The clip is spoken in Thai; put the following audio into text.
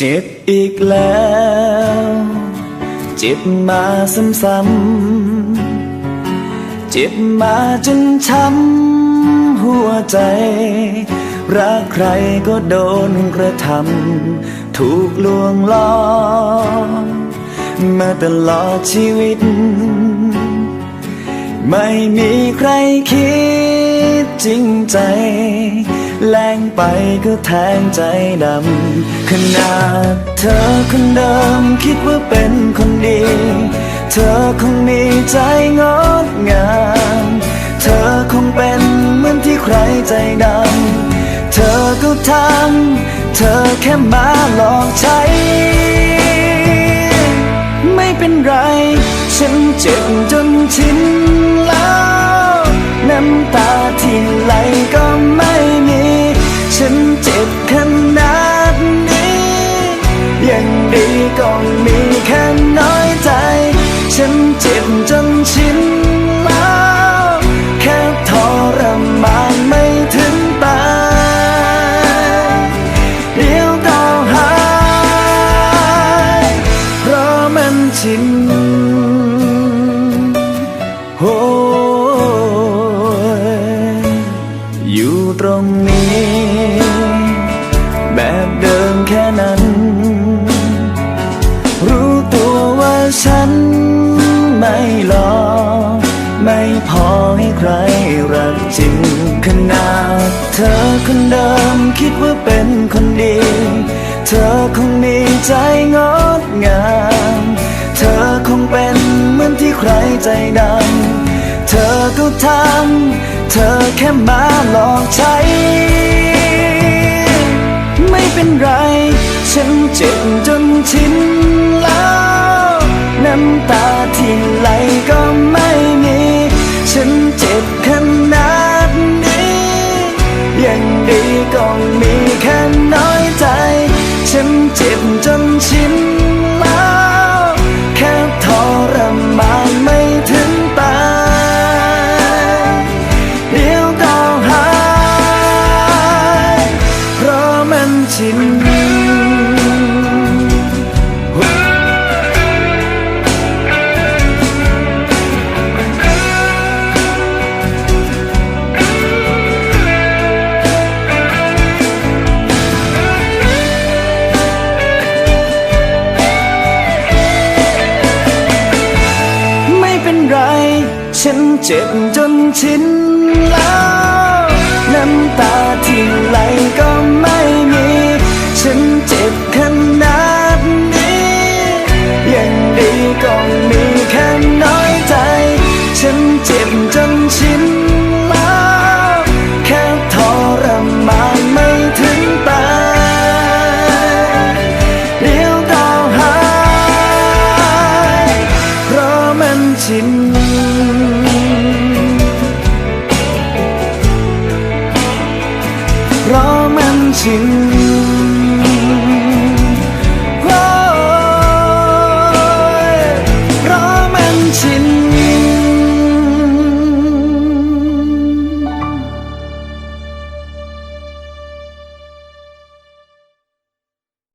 เจ็บอีกแล้ว เจ็บมาซ้ำๆเจ็บมาจนช้ำหัวใจ รักใครก็โดนกระทำถูกลวงล้อมมาตลอดชีวิต ไม่มีใครคิดจริงใจ แรงไปก็แทงใจดำขนาดเธอคนเดิมคิดว่าเป็นคนดี เธอคงมีใจงดงาม เธอคงเป็นเหมือนที่ใครใจดำ เธอก็ทำเธอแค่มาหลอกใช้ ไม่เป็นไร ฉันเจ็บจนชินแล้ว น้ำตาที่ไหลก็ไม่ เจ็บจนชิน ใครรักจริง ขนาดเธอคนเดิมคิดว่าเป็นคนดี เธอคงมีใจงดงาม เธอคงเป็นเหมือนที่ใครใจดำ เธอก็ทำ เธอแค่มาหลอกใช้ ไม่เป็นไร ฉันเจ็บจนชินแล้ว น้ำตาที่ไหลก็ไม่ ฉันเจ็บจนชินแล้ว น้ำตาที่ไหลก็ไม่มี ฉันเจ็บขนาดนี้ ยังดีก็มีแค่น้อยใจ ฉันเจ็บจน 心。